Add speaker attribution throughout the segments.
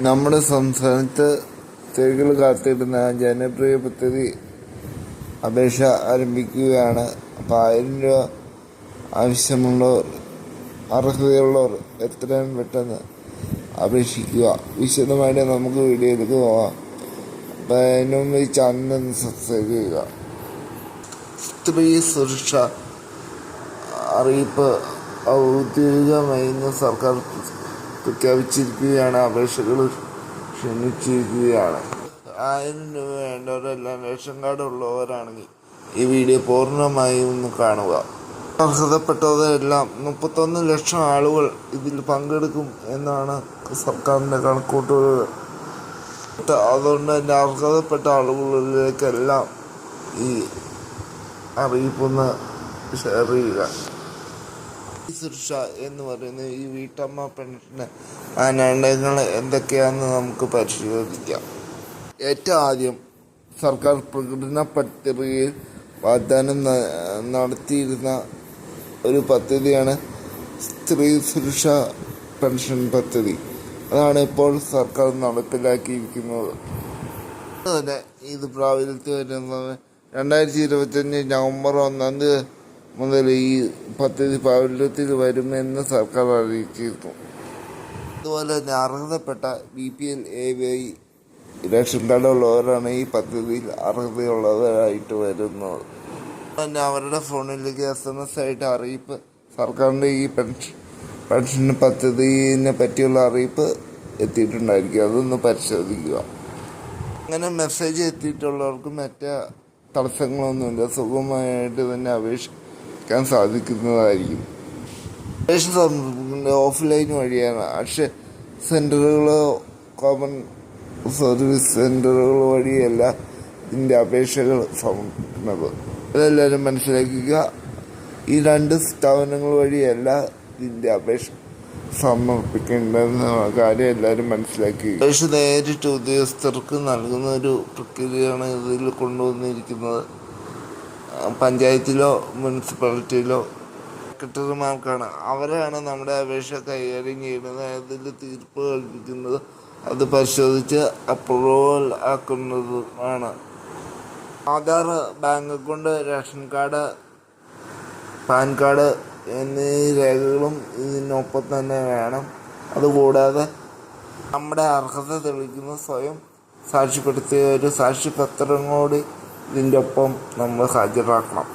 Speaker 1: നമ്മുടെ സംസ്ഥാനത്ത് സ്ത്രീകൾ കാത്തിടുന്ന ജനപ്രിയ പദ്ധതി അപേക്ഷ ആരംഭിക്കുകയാണ്. അപ്പോൾ ആയിരം രൂപ ആവശ്യമുള്ളവർ അർഹതയുള്ളവർ എത്രയും പെട്ടെന്ന് അപേക്ഷിക്കുക. വിശദമായിട്ട് നമുക്ക് വീഡിയോ പോകാം അപ്പോൾ അപ്പം മുമ്പ് ഈ ചാനൽ സബ്സ്ക്രൈബ് ചെയ്യുക. സ്ത്രീ സുരക്ഷ അറിയിപ്പ് ഔദ്യോഗികമായി സർക്കാർ പ്രഖ്യാപിച്ചിരിക്കുകയാണ് അപേക്ഷകൾ ക്ഷണിച്ചിരിക്കുകയാണ്. ആയിരം രൂപ വേണ്ടവരെല്ലാം റേഷൻ കാർഡ് ഉള്ളവരാണെങ്കിൽ ഈ വീഡിയോ പൂർണമായും ഒന്ന് കാണുക. അർഹതപ്പെട്ടവരെല്ലാം മുപ്പത്തൊന്ന് ലക്ഷം ആളുകൾ ഇതിൽ പങ്കെടുക്കും എന്നാണ് സർക്കാരിന്റെ കണക്കൂട്ടുകൾ. അതുകൊണ്ട് തന്നെ അർഹതപ്പെട്ട ആളുകളിലേക്കെല്ലാം ഈ അറിയിപ്പൊന്ന് ഷെയർ ചെയ്യുക. സുരക്ഷ എന്ന് പറയുന്ന ഈ വീട്ടമ്മ ആ മാനദണ്ഡങ്ങൾ എന്തൊക്കെയാണെന്ന് നമുക്ക് പരിശോധിക്കാം. ഏറ്റവും ആദ്യം സർക്കാർ പ്രകടന പത്രികയിൽ വാഗ്ദാനം നടത്തിയിരുന്ന ഒരു പദ്ധതിയാണ് സ്ത്രീ സുരക്ഷ പെൻഷൻ പദ്ധതി. അതാണ് ഇപ്പോൾ സർക്കാർ നടപ്പിലാക്കിയിരിക്കുന്നത്. അതുപോലെ ഇത് പ്രാബല്യത്തിൽ വരുന്നത് രണ്ടായിരത്തി ഇരുപത്തഞ്ച് നവംബർ ഒന്നാം തീയതി മുതൽ ഈ പദ്ധതി പ്രാബല്യത്തിൽ വരുമെന്ന് സർക്കാർ അറിയിച്ചിരുന്നു. അതുപോലെ തന്നെ അർഹതപ്പെട്ട B P L A Y ration കാർഡുള്ളവരാണ് ഈ പദ്ധതിയിൽ അർഹതയുള്ളവരായിട്ട് വരുന്നത്. തന്നെ അവരുടെ ഫോണിലേക്ക് എസ് എം എസ് ആയിട്ട് അറിയിപ്പ് സർക്കാരിന്റെ ഈ പെൻഷൻ പെൻഷൻ പദ്ധതിനെ പറ്റിയുള്ള അറിയിപ്പ് എത്തിയിട്ടുണ്ടായിരിക്കും. അതൊന്ന് പരിശോധിക്കുക. അങ്ങനെ മെസ്സേജ് എത്തിയിട്ടുള്ളവർക്ക് മറ്റേ തടസ്സങ്ങളൊന്നുമില്ല. സുഖമായിട്ട് തന്നെ അപേക്ഷിക്കാൻ സാധിക്കുന്നതായിരിക്കും. ഓഫ്ലൈൻ വഴിയാണ്. അക്ഷയ സെന്ററുകളോ കോമൺ സർവീസ് സെന്ററുകൾ വഴിയല്ല ഇതിന്റെ അപേക്ഷകൾ സമർപ്പിക്കുന്നത്. അതെല്ലാവരും മനസ്സിലാക്കുക ഈ രണ്ട് സ്ഥാപനങ്ങൾ വഴിയല്ല ഇതിന്റെ അപേക്ഷ സമർപ്പിക്കേണ്ടെന്ന കാര്യം എല്ലാവരും മനസ്സിലാക്കി. അപേക്ഷ നേരിട്ട് ഉദ്യോഗസ്ഥർക്ക് നൽകുന്ന ഒരു പ്രക്രിയയാണ് ഇതിൽ കൊണ്ടുവന്നിരിക്കുന്നത്. പഞ്ചായത്തിലോ മുനിസിപ്പാലിറ്റിയിലോ സെക്രട്ടറിമാർക്കാണ് അവരാണ് നമ്മുടെ അപേക്ഷ കൈകാര്യം ചെയ്യുന്നത് അതിൽ തീർപ്പ് കൽപ്പിക്കുന്നത് അത് പരിശോധിച്ച് approval ആക്കുന്നതുമാണ്. Aadhaar bank account ration card PAN card എന്നീ രേഖകളും ഇതിനൊപ്പം തന്നെ വേണം. അതുകൂടാതെ നമ്മുടെ അർഹത തെളിയിക്കുന്ന സ്വയം സാക്ഷ്യപ്പെടുത്തിയ ഒരു സാക്ഷ്യപത്രം കൂടി ഇതിന്റെ ഒപ്പം നമ്മൾ ഹാജരാക്കണം.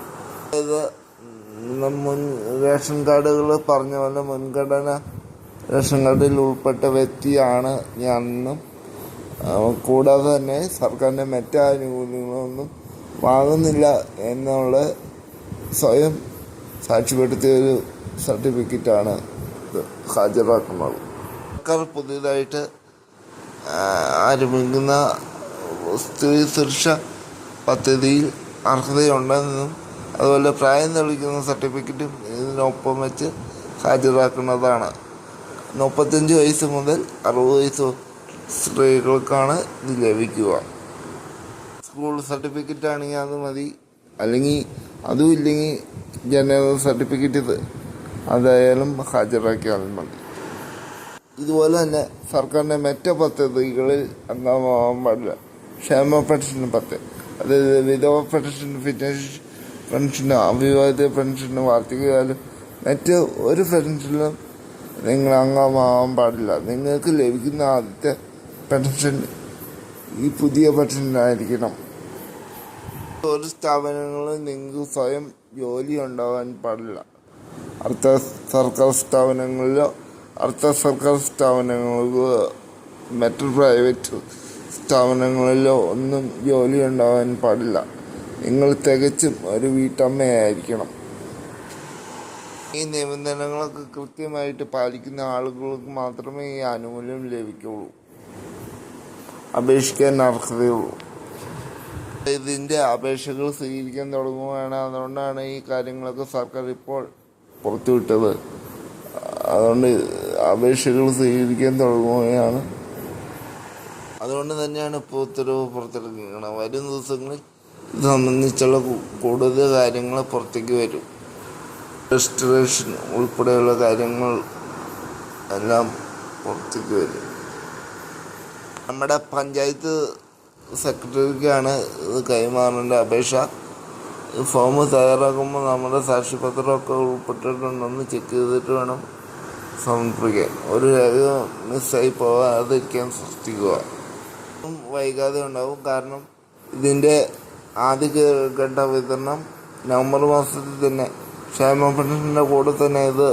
Speaker 1: അതായത് മുൻ റേഷൻ കാർഡുകൾ പറഞ്ഞ പോലെ മുൻഗണന റേഷൻ കാർഡിൽ ഉൾപ്പെട്ട വ്യക്തിയാണ് ഞാനെന്നും കൂടാതെ തന്നെ സർക്കാരിന്റെ മറ്റ് ആനുകൂല്യങ്ങളൊന്നും വാങ്ങുന്നില്ല എന്നുള്ള സ്വയം സാക്ഷ്യപ്പെടുത്തിയ ഒരു സർട്ടിഫിക്കറ്റാണ് ഹാജരാക്കുന്നത്. സർക്കാർ പുതിയതായിട്ട് ആരംഭിക്കുന്ന സ്ത്രീ സുരക്ഷ പദ്ധതിയിൽ അർഹതയുണ്ടെന്നും അതുപോലെ പ്രായം തെളിയിക്കുന്ന സർട്ടിഫിക്കറ്റും ഇതിനൊപ്പം വെച്ച് ഹാജരാക്കുന്നതാണ്. മുപ്പത്തഞ്ച് വയസ്സ് മുതൽ അറുപത് വയസ്സ് സ്ത്രീകൾക്കാണ് ഇത് ലഭിക്കുക. സ്കൂൾ സർട്ടിഫിക്കറ്റ് ആണെങ്കിൽ അത് മതി. അല്ലെങ്കിൽ അതും ഇല്ലെങ്കിൽ ജനറൽ സർട്ടിഫിക്കറ്റ് ഇത്. അതായാലും ഹാജരാക്കിയാൽ മതി. ഇതുപോലെ തന്നെ സർക്കാരിന്റെ മറ്റ് പദ്ധതികളിൽ അംഗമാവാൻ പാടില്ല ക്ഷേമ പെൻഷൻ പദ്ധതി. വിധവ പെൻഷൻ ഫിറ്റ്നസ് പെൻഷനോ അവിവാഹിത പെൻഷൻ വാർത്തകയാലും മറ്റ് ഒരു പെൻഷനിലും നിങ്ങൾ അംഗമാവാൻ പാടില്ല. നിങ്ങൾക്ക് ലഭിക്കുന്ന ആദ്യത്തെ പെൻഷൻ ഈ പുതിയ പെൻഷനായിരിക്കണം. ഒരു സ്ഥാപനങ്ങളിൽ നിങ്ങൾക്ക് സ്വയം ജോലി ഉണ്ടാവാൻ പാടില്ല. അർത്ഥ സർക്കാർ സ്ഥാപനങ്ങളിലോ അർത്ഥ സർക്കാർ സ്ഥാപനങ്ങളിലോ മറ്റു പ്രൈവറ്റ് സ്ഥാപനങ്ങളിലോ ഒന്നും ജോലി ഉണ്ടാവാൻ പാടില്ല. നിങ്ങൾ തികച്ചും ഒരു വീട്ടമ്മയായിരിക്കണം. ഈ നിബന്ധനകളൊക്കെ കൃത്യമായിട്ട് പാലിക്കുന്ന ആളുകൾക്ക് മാത്രമേ ഈ ആനുകൂല്യം ലഭിക്കുള്ളൂ. അപേക്ഷിക്കാൻ അർഹതയുള്ളൂ ഇതിന്റെ അപേക്ഷകൾ സ്വീകരിക്കാൻ തുടങ്ങുകയാണ്. അതുകൊണ്ടാണ് ഈ കാര്യങ്ങളൊക്കെ സർക്കാർ ഇപ്പോൾ പുറത്തുവിട്ടത്. അതുകൊണ്ട് അപേക്ഷകൾ സ്വീകരിക്കാൻ തുടങ്ങുകയാണ്. അതുകൊണ്ട് തന്നെയാണ് ഇപ്പോൾ ഉത്തരവ് പുറത്തിറങ്ങിയത് വരും ദിവസങ്ങളിൽ ഇത് സംബന്ധിച്ചുള്ള കൂടുതൽ കാര്യങ്ങൾ പുറത്തേക്ക് വരും. രജിസ്ട്രേഷൻ ഉൾപ്പെടെയുള്ള കാര്യങ്ങൾ എല്ലാം പുറത്തേക്ക് വരും. നമ്മുടെ പഞ്ചായത്ത് സെക്രട്ടറിക്കാണ് ഇത് കൈമാറേണ്ട അപേക്ഷ. ഫോം തയ്യാറാക്കുമ്പോൾ നമ്മുടെ സാക്ഷ്യപത്രമൊക്കെ ഉൾപ്പെട്ടിട്ടുണ്ടെന്ന് ചെക്ക് ചെയ്തിട്ട് വേണം സമർപ്പിക്കാൻ. ഒരു രേഖ മിസ്സായി പോകാതിരിക്കാൻ സൃഷ്ടിക്കുക വൈകാതെ ഉണ്ടാവും. കാരണം ഇതിന്റെ ആദ്യ ഘട്ട വിതരണം നവംബർ മാസത്തിൽ തന്നെ ക്ഷേമ പെൻഷന്റെ കൂടെ തന്നെ ഇത്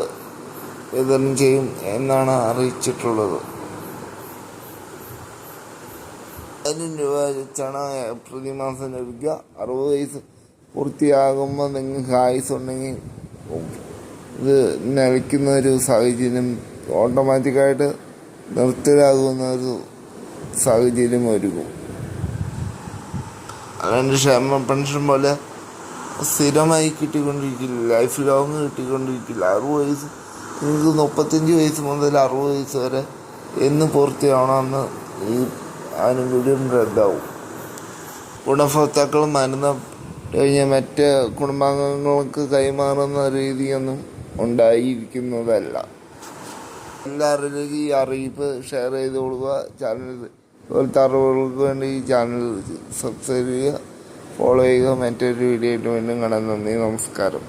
Speaker 1: വിതരണം ചെയ്യും എന്നാണ് അറിയിച്ചിട്ടുള്ളത്. ആയിരം രൂപ വെച്ചാണ് പ്രതിമാസം ലഭിക്കുക. അറുപത് വയസ്സ് പൂർത്തിയാകുമ്പോൾ നിങ്ങൾക്ക് ആയുസ് ഉണ്ടെങ്കിൽ ഇത് നിലയ്ക്കുന്ന ഒരു സാഹചര്യം ഓട്ടോമാറ്റിക്കായിട്ട് നിർത്തലാകുന്ന ഒരു സാഹചര്യം ഒരുക്കും അല്ലാണ്ട് ക്ഷേമ പെൻഷൻ പോലെ സ്ഥിരമായി കിട്ടിക്കൊണ്ടിരിക്കില്ല. Life long കിട്ടിക്കൊണ്ടിരിക്കില്ല. അറുപത് വയസ്സ് നിങ്ങൾക്ക് മുപ്പത്തഞ്ച് വയസ്സ് മുതൽ അറുപത് വയസ്സ് വരെ എന്ന് പൂർത്തിയാവണമെന്ന് ഈ ആനുകൂല്യം റദ്ദാവും. ഗുണഭോക്താക്കൾ മരുന്ന് കഴിഞ്ഞ മറ്റ് കുടുംബാംഗങ്ങൾക്ക് കൈമാറുന്ന രീതിയൊന്നും ഉണ്ടായിരിക്കുന്നതല്ല. എല്ലാവരിലേക്കും ഈ അറിയിപ്പ് ഷെയർ ചെയ്ത് കൊടുക്കുക. ചാനൽ ഇതുപോലത്തെ അറിവുകൾക്ക് വേണ്ടി ഈ ചാനൽ സബ്സ്ക്രൈബ് ചെയ്യുക ഫോളോ ചെയ്യുക മറ്റൊരു വീഡിയോ ആയിട്ട് വീണ്ടും കാണാൻ നന്ദി നമസ്കാരം.